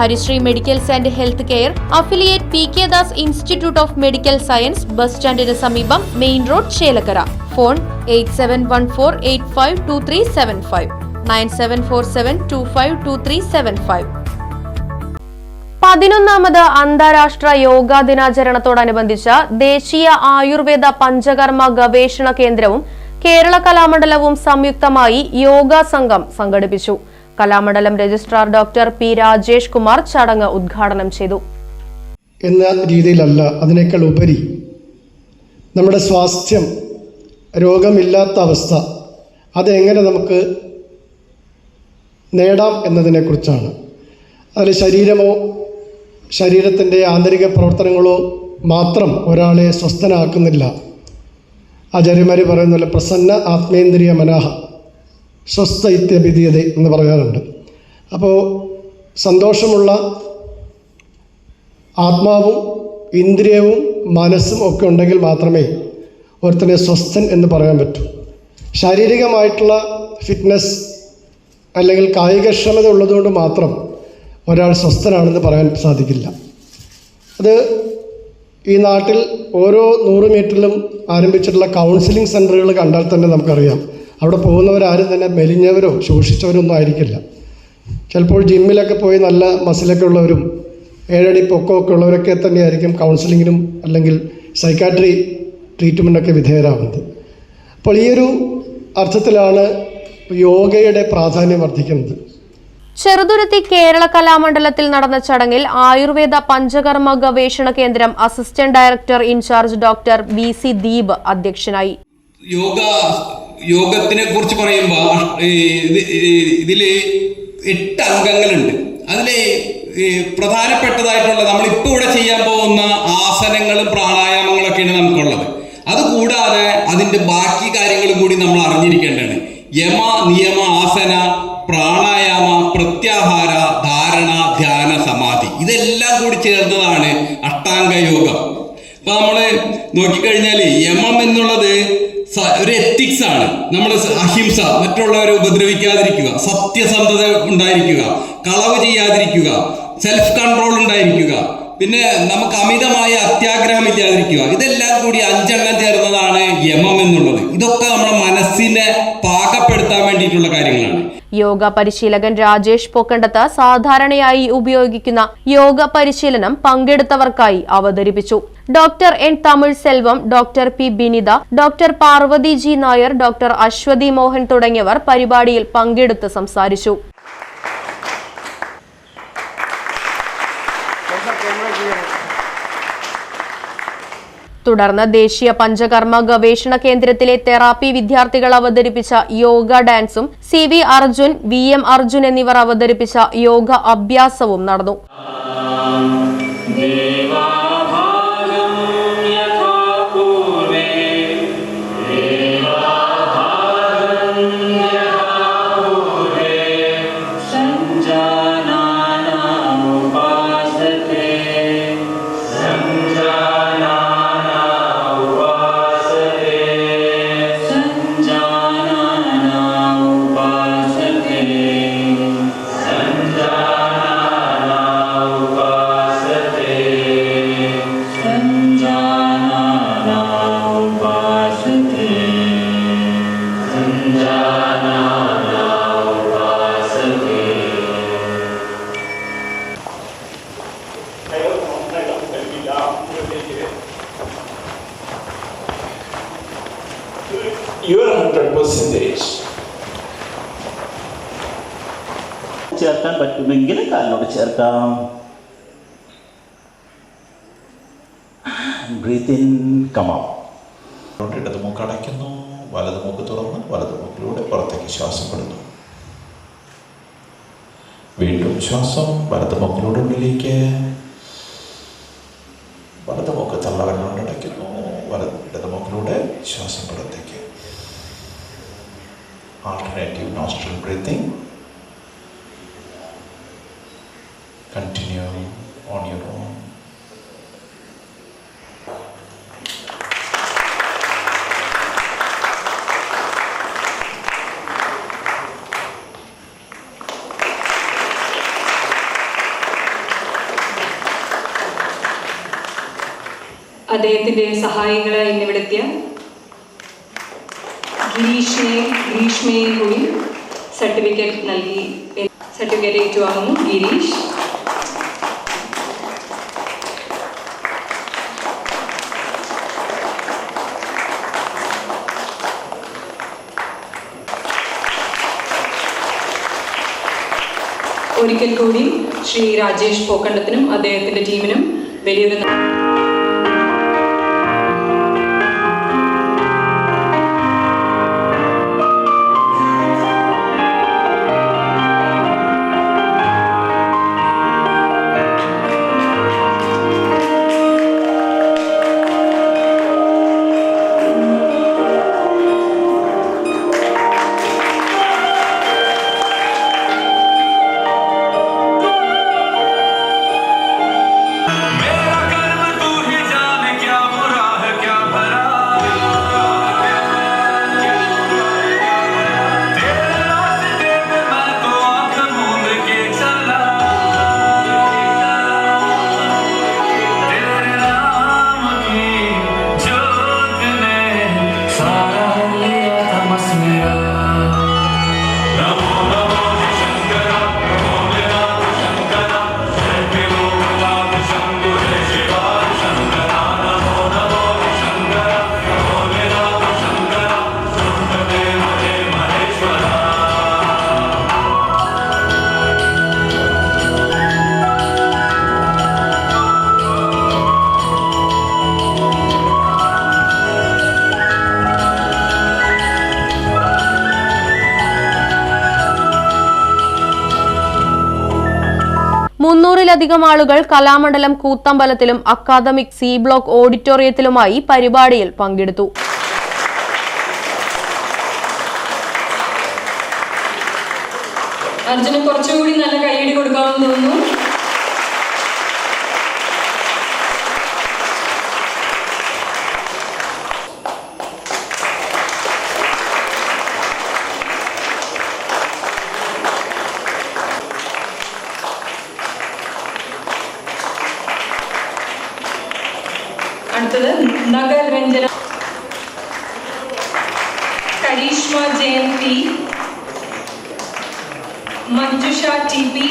Harisree medicals and health care affiliate P K Das institute of medical science bus സ്റ്റാൻഡിന് സമീപം main road Chelakkara. Phone eight seven one four eight five two three seven five. Nine seven four seven two five two three seven five. പതിനൊന്നാമത് അന്താരാഷ്ട്ര യോഗാ ദിനാചരണത്തോടനുബന്ധിച്ച് ദേശീയ ആയുർവേദ പഞ്ചകർമ്മ ഗവേഷണ കേന്ദ്രവും കേരള കലാമണ്ഡലവും സംയുക്തമായി യോഗാ സംഘം സംഘടിപ്പിച്ചു. Kalamandalam registrar doctor P Rajesh Kumar ചടങ്ങ് ഉദ്ഘാടനം ചെയ്തു. എന്ന രീതിയിലല്ല അതിനേക്കാൾ ഉപരി നമ്മുടെ സ്വാസ്ഥ്യം രോഗമില്ലാത്ത അവസ്ഥ അതെങ്ങനെ നമുക്ക് നേടാം എന്നതിനെക്കുറിച്ചാണ്. അതിൽ ശരീരമോ ശരീരത്തിന്റെ ആന്തരിക പ്രവർത്തനങ്ങളോ മാത്രം ഒരാളെ സ്വസ്ഥനാക്കുന്നില്ല. ആചാര്യന്മാർ പറയുന്ന പോലെ പ്രസന്ന ആത്മേന്ദ്രിയ മനാഹ സ്വസ്ഥ ഇത്യഭിധീയത എന്ന് പറയാറുണ്ട്. അപ്പോൾ സന്തോഷമുള്ള ആത്മാവും ഇന്ദ്രിയവും മനസ്സും ഒക്കെ ഉണ്ടെങ്കിൽ മാത്രമേ ഒരുത്തനെ സ്വസ്ഥൻ എന്ന് പറയാൻ പറ്റൂ. ശാരീരികമായിട്ടുള്ള ഫിറ്റ്നസ് അല്ലെങ്കിൽ കായികക്ഷമത ഉള്ളതുകൊണ്ട് മാത്രം ഒരാൾ സ്വസ്ഥനാണെന്ന് പറയാൻ സാധിക്കില്ല. അത് ഈ നാട്ടിൽ ഓരോ നൂറ് മീറ്ററിലും ആരംഭിച്ചിട്ടുള്ള കൗൺസിലിംഗ് സെന്ററുകൾ കണ്ടാൽ തന്നെ നമുക്കറിയാം. അവിടെ പോകുന്നവരാരും തന്നെ മെലിഞ്ഞവരോ ശോഷിച്ചവരോ ഒന്നും ആയിരിക്കില്ല. ചിലപ്പോൾ ജിമ്മിലൊക്കെ പോയി നല്ല മസിലൊക്കെ ഉള്ളവരും ഏഴടി പൊക്കമൊക്കെ ഉള്ളവരൊക്കെ തന്നെയായിരിക്കും കൗൺസിലിങ്ങിനും അല്ലെങ്കിൽ സൈക്കാട്രി ട്രീറ്റ്മെന്റൊക്കെ വിധേയരാകുന്നത് അപ്പോൾ ഈ ഒരു അർത്ഥത്തിലാണ് യോഗയുടെ പ്രാധാന്യം വർദ്ധിക്കുന്നത്. ചെറുതുരുത്തി കേരള കലാമണ്ഡലത്തിൽ നടന്ന ചടങ്ങിൽ ആയുർവേദ പഞ്ചകർമ്മ ഗവേഷണ കേന്ദ്രം assistant director in charge doctor V C Deep അധ്യക്ഷനായി. യോഗ യോഗത്തിനെ കുറിച്ച് പറയുമ്പോൾ ഇതിൽ എട്ട് അംഗങ്ങളുണ്ട്. അതിൽ പ്രധാനപ്പെട്ടതായിട്ടുള്ള നമ്മളിപ്പോൾ ഇവിടെ ചെയ്യാൻ പോകുന്ന ആസനങ്ങളും പ്രാണായാമങ്ങളൊക്കെയാണ് നമുക്കുള്ളത്. അതുകൂടാതെ അതിന്റെ ബാക്കി കാര്യങ്ങളും കൂടി നമ്മൾ അറിഞ്ഞിരിക്കേണ്ടതാണ്. യമ നിയമ ആസന പ്രാണായാമ പ്രത്യാഹാര ധാരണ ധ്യാന സമാധി. ഇതെല്ലാം കൂടി ചേർന്നതാണ് അഷ്ടാംഗ യോഗം യമം എന്നുള്ളത് സ- ഒരു എത്തിക്സ് ആണ്. നമ്മൾ അഹിംസ മറ്റുള്ളവരെ ഉപദ്രവിക്കാതിരിക്കുക സത്യസന്ധത ഉണ്ടായിരിക്കുക കളവ് ചെയ്യാതിരിക്കുക സെൽഫ് കൺട്രോൾ ഉണ്ടായിരിക്കുക പിന്നെ നമുക്ക് അമിതമായ അത്യാഗ്രഹം ഇല്ലാതിരിക്കുക. ഇതെല്ലാം കൂടി അഞ്ചെണ്ണം ചേർന്നതാണ് യമം എന്നുള്ളത്. ഇതൊക്കെ നമ്മുടെ മനസ്സിനെ പാകപ്പെടുത്താൻ വേണ്ടിയിട്ടുള്ള കാര്യങ്ങളാണ്. യോഗ പരിശീലകൻ രാജേഷ് പൊക്കണ്ടത്ത് സാധാരണയായി ഉപയോഗിക്കുന്ന യോഗ പരിശീലനം പങ്കെടുത്തവർക്കായി അവതരിപ്പിച്ചു. Doctor N Tamil Selvam doctor P Binitha doctor Parvathy G Nair doctor Aswathy Mohan തുടങ്ങിയവർ പരിപാടിയിൽ പങ്കെടുത്ത് സംസാരിച്ചു. തുടർന്ന് ദേശീയ പഞ്ചകർമ്മ ഗവേഷണ കേന്ദ്രത്തിലെ തെറാപ്പി വിദ്യാർത്ഥികൾ അവതരിപ്പിച്ച യോഗ ഡാൻസും C V Arjun V M Arjun എന്നിവർ അവതരിപ്പിച്ച യോഗ അഭ്യാസവും നടന്നു. ചേർക്കാൻ പറ്റുമെങ്കിൽ കാലിനോട് ചേർക്കാം. ബ്രീത്ത് കമാം ഇടത് മൂക്ക് അടയ്ക്കുന്നു വലത് മൂക്ക് തുറന്ന് വലത് മൂക്കിലൂടെ പുറത്തേക്ക് ശ്വാസം വിടുന്നു. വീണ്ടും ശ്വാസം വലത് മൂക്കിലൂടെ ഉള്ളിലേക്ക്. വലത് മൂക്ക് തള്ളവരനോട് അടയ്ക്കുന്നു വലത് മൂക്കിലൂടെ ശ്വാസം പുറത്തേക്ക്. Alternative nostril breathing continue on your own. അദ്ദേഹത്തിന്റെ സഹായികളായി ഇന്നിവിടെത്തിയ ഗിരീഷിനെ ഗ്രീഷ്മയെ കൂടി സർട്ടിഫിക്കറ്റ് നൽകി സർട്ടിഫിക്കറ്റ് ഏറ്റുവാങ്ങുന്നു ഗിരീഷ് ഒരിക്കൽ കൂടി ശ്രീ രാജേഷ് പോക്കണ്ടത്തിനും അദ്ദേഹത്തിന്റെ ടീമിനും വലിയൊരു മുന്നൂറിലധികം ആളുകൾ കലാമണ്ഡലം കൂത്തമ്പലത്തിലും അക്കാദമിക് സി ബ്ലോക്ക് ഓഡിറ്റോറിയത്തിലുമായി പരിപാടിയിൽ പങ്കെടുത്തു. അർജുന് കുറച്ചുകൂടി നല്ല കൈയടി കൊടുക്കാമെന്ന് തോന്നുന്നു. കരീഷ്മ ജയന്തി മഞ്ജുഷ ടി പി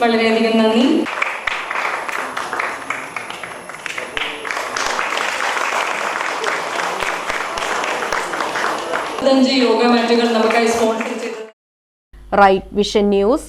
വളരെയധികം നന്ദി. യോഗ മാറ്റുകൾ നമുക്കായി സ്പോൺസർ ചെയ്തത് റൈറ്റ് വിഷൻ ന്യൂസ്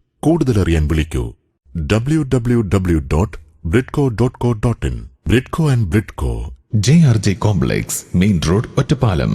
കൂടുതലറിയാൻ വിളിക്കൂ. W W W dot Bridco dot co dot in Bridco and Bridco J R J complex main road Ottapalam